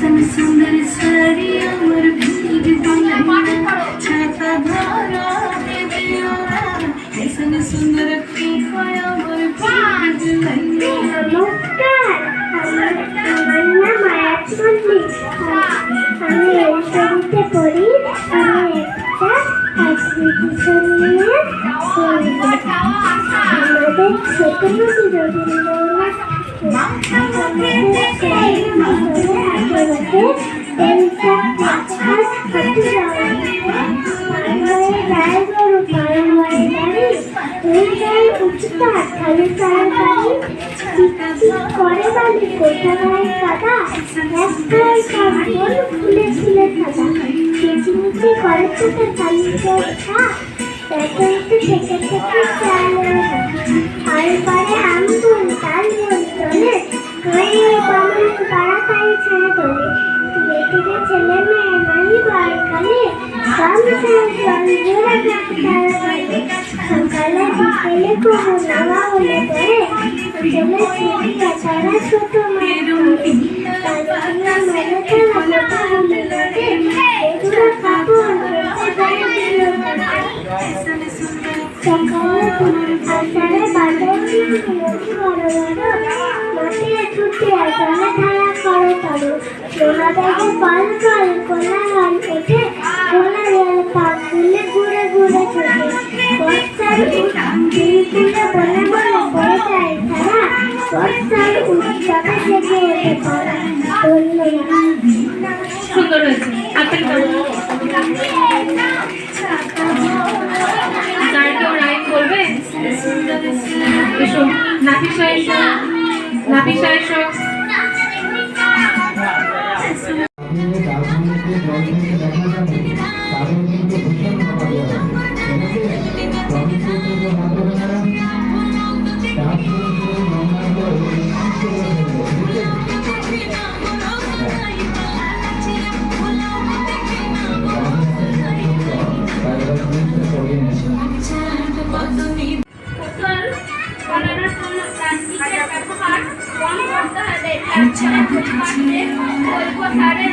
হাসান সুন্দর সারি আমার ভিড় ছাতা ধরা দেবে হাসান সুন্দর পিপায় আমার নমস্কার আমাদের ছোট রবীন্দ্রনাথ করে বালি কোথায় সাদা একটাই কাপড় ফুলে ফুলে সাদা কিচমিচি করে চোখে কালি চোখা পেটে থেকে থেকে চালে আর পরে আমগুল তাল চলে বামন পরিচয় বলে ধীরে ধীরে ছেলে মেহমানি বয়কালে সকালে বিকেলে কোনো নামা হলে পরে অঞ্চলে ছুটি কাটারা ছোট সকালে আষাঢ়ে বাজার বড় বড় মাঠে ছুটি আষাঢ়ে ধান করে করো সোনা দেখে পাল পাল কোলা গান ওঠে কোলা রেল পাক ফুলে ঘুরে ঘুরে ছোটে বর্ষার ফুলে বলে বলে পড়ে যায় তারা। বর্ষার উৎসবে জেগে ওঠে তারা। সুন্দর হয়েছে। রাজধানীতে জল থেকে দেখা যাবে তাদের কিন্তু ভীষণ প্লাস্টিকের ব্যবহার কম করতে হবে তাছাড়া পরিমাণে জৈব সারের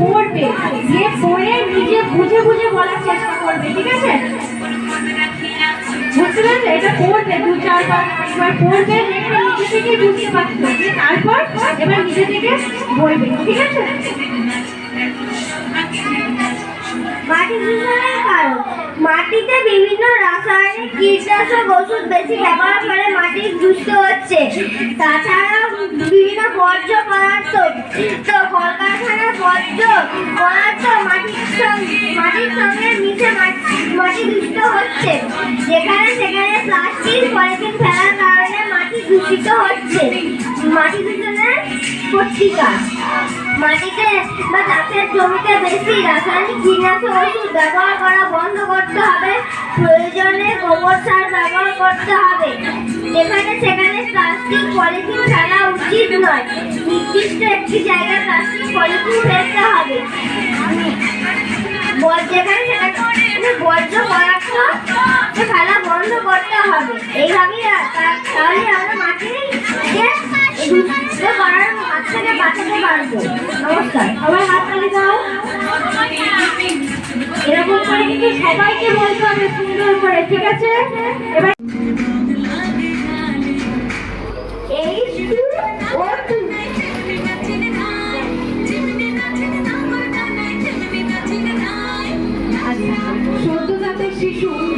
পড়বে। যে পড়ে নিজে বুঝে বুঝে বলার চেষ্টা করবে, ঠিক আছে? বুঝতে এটা পড়বে, দু চারবার এবার পড়বে নিজে থেকে বুঝতে পারছ তারপর এবার নিজে থেকে বলবে, ঠিক আছে? মাটিতে বিভিন্ন রাসায়নিক, কীটনাশক ওষুধ বেশি ব্যবহার করে মাটি দূষিত হচ্ছে। তাছাড়া বিভিন্ন বর্জ্য পদার্থ বর্জ্য পদার্থ মাটির সঙ্গে মাটির সঙ্গে মিশে মাটি দূষিত হচ্ছে। যেখানে সেখানে প্লাস্টিক, পলিথিন ফেলার কারণে মাটি দূষিত হচ্ছে। মাটি দূষণের প্রতিকার মাটিতে বা চাষের জমিতে বেশি রাসায়নিক কীটনাশক ওষুধ ব্যবহার করা বন্ধ করতে হবে। প্রয়োজনে গোবর সার ব্যবহার করতে হবে। যেখানে সেখানে প্লাস্টিক, পলিথিন ফেলা উচিত নয় নির্দিষ্ট একটি জায়গায় প্লাস্টিক পলিথিন ফেলতে হবে। বর- যেখানে বর্জ্য পদার্থ ফেলা বন্ধ করতে হবে। এইভাবেই আমরা মাটিকে দূষিত করার হাত থেকে বাঁচাতে এরকম করে কিন্তু সবাইকে বলতে হবে সুন্দর করে, ঠিক আছে? এবার শিশু